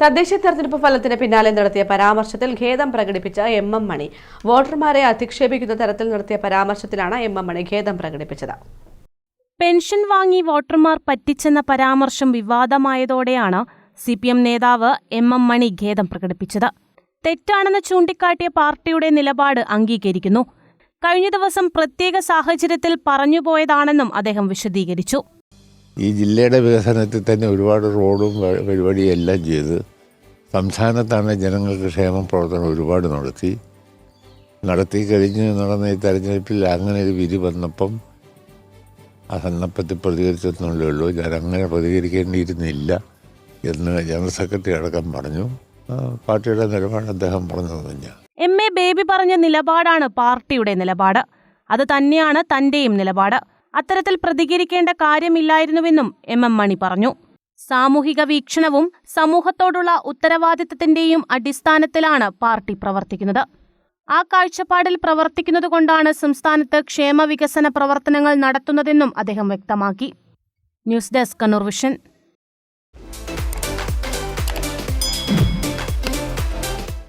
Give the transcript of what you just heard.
തദ്ദേശ തെരഞ്ഞെടുപ്പ് ഫലത്തിന് പിന്നാലെ നടത്തിയ പരാമർശത്തിൽ ഖേദം പ്രകടിപ്പിച്ച എം എം മണി. വോട്ടർമാരെ അധിക്ഷേപിക്കുന്ന തരത്തിൽ നടത്തിയ പരാമർശത്തിലാണ് എം എം മണി ഖേദം പ്രകടിപ്പിച്ചത്. പെൻഷൻ വാങ്ങി വോട്ടർമാർ പറ്റിച്ചെന്ന പരാമർശം വിവാദമായതോടെയാണ് സി പി എം നേതാവ് എം എം മണി ഖേദം പ്രകടിപ്പിച്ചത്. തെറ്റാണെന്ന് ചൂണ്ടിക്കാട്ടിയ പാർട്ടിയുടെ നിലപാട് അംഗീകരിക്കുന്നു. കഴിഞ്ഞ ദിവസം പ്രത്യേക സാഹചര്യത്തിൽ പറഞ്ഞുപോയതാണെന്നും അദ്ദേഹം വിശദീകരിച്ചു. ഈ ജില്ലയുടെ വികസനത്തിൽ തന്നെ ഒരുപാട് റോഡും പരിപാടിയും എല്ലാം ചെയ്ത് സംസ്ഥാനത്താണ് ജനങ്ങൾക്ക് ക്ഷേമ പ്രവർത്തനം ഒരുപാട് നടത്തി. നടത്തി കഴിഞ്ഞ് നടന്ന ഈ തെരഞ്ഞെടുപ്പിൽ അങ്ങനെ ഒരു വിധി വന്നപ്പം ആ സന്നപ്പത്തിൽ പ്രതികരിച്ചെന്നുള്ളേ ഉള്ളൂ. ഞാൻ അങ്ങനെ പ്രതികരിക്കേണ്ടിയിരുന്നില്ല എന്ന് ജനറൽ സെക്രട്ടറി അടക്കം പറഞ്ഞു. പാർട്ടിയുടെ നിലപാട് അദ്ദേഹം പറഞ്ഞത് തന്നെയാണ്. എം. എ. ബേബി പറഞ്ഞ നിലപാടാണ് പാർട്ടിയുടെ നിലപാട്. അത് തന്നെയാണ് തന്റെയും നിലപാട്. അത്തരത്തിൽ പ്രതികരിക്കേണ്ട കാര്യമില്ലായിരുന്നുവെന്നും എം എം മണി പറഞ്ഞു. സാമൂഹിക വീക്ഷണവും സമൂഹത്തോടുള്ള ഉത്തരവാദിത്തത്തിന്റെയും അടിസ്ഥാനത്തിലാണ് പാർട്ടി പ്രവർത്തിക്കുന്നത്. ആ കാഴ്ചപ്പാടിൽ പ്രവർത്തിക്കുന്നതുകൊണ്ടാണ് സംസ്ഥാനത്ത് ക്ഷേമവികസന പ്രവർത്തനങ്ങൾ നടത്തുന്നതെന്നും അദ്ദേഹം വ്യക്തമാക്കി. News desk Kannur Vision.